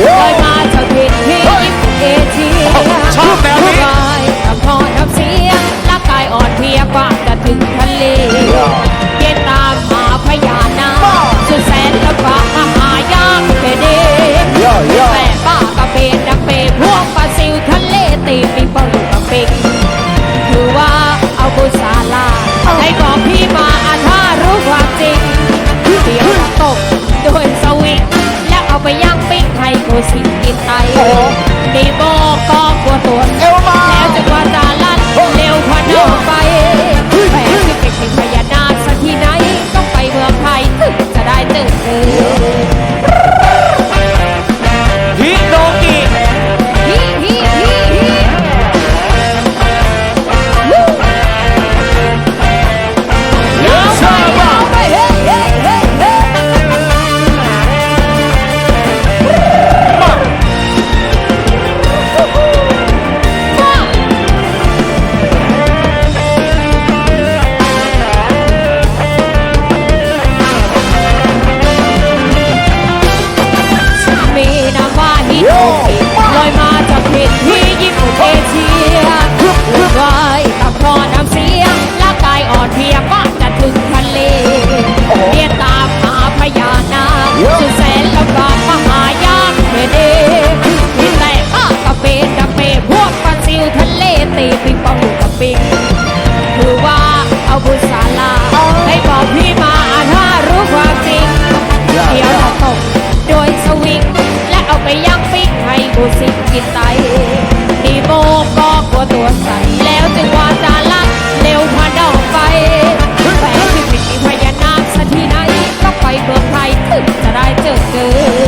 再怕就别退避不 โอสิกินไตได้บอกก็ปวตัวแล้วจะว่าใจ ตีปิงปองอยู่กับปิงคือว่าเอาบุญศาลาให้บอกพี่มาถ้ารู้ความจริง เดี๋ยวเราตกโดยสวิง และเอาไปย่างปิ้งให้กูสิกินไตดีโบก็กลัวตัวสั่นแล้วจึงว่าจาลักเร็วมาดอกไฟแฝงชีวิตมีพญานาคสักทีไหนก็ไปเมืองไทยขึ้นจะได้เจอเจอ